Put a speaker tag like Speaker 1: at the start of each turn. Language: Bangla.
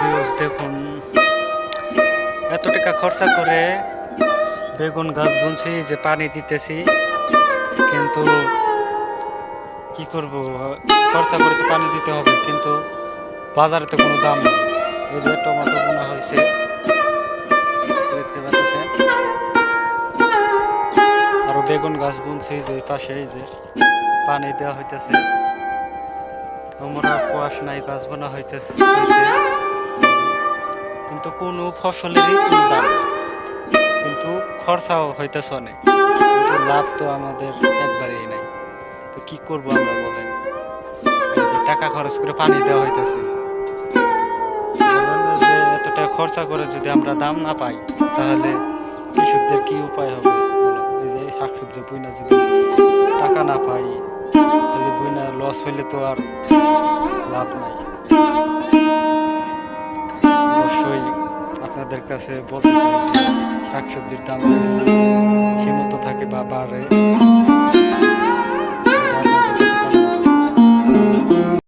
Speaker 1: ভিউজ দেখুন। এত টাকা খরচা করে বেগুন গাছ বুনছি যে পানি দিতেছি। কিন্তু কি করব? খরচা করে তো পানি দিতে হবে, কিন্তু বাজারে তো কোনো দাম নেই। এই যে টমেটো বোনা হয়েছে। দেখতে পাচ্ছেন? আরও বেগুন গাছ বুনছি যে পাশে যে পানি দেওয়া হইতেছে। আমরা কোয়াশ নাই, গাছ বোনা হইতেছে। কিন্তু কোনো ফসলেরই কোনো দাম কিন্তু খরচাও হইতেছে অনেক। কিন্তু লাভ তো আমাদের একবারেই নাই। তো কি করব আমরা বলেন? টাকা খরচ করে পানি দেওয়া হইতেছে। বলেন যে এত খরচা করে যদি আমরা দাম না পাই, তাহলে কৃষকদের কি উপায় হবে? এই যে শাকসবজি বুইনা যদি টাকা না পাই, তাহলে বুইনা লস হইলে তো আর লাভ নাই। আপনাদের কাছে বলতে চাই শাকসবজির দাম সীমিত থাকে বা বাড়ে।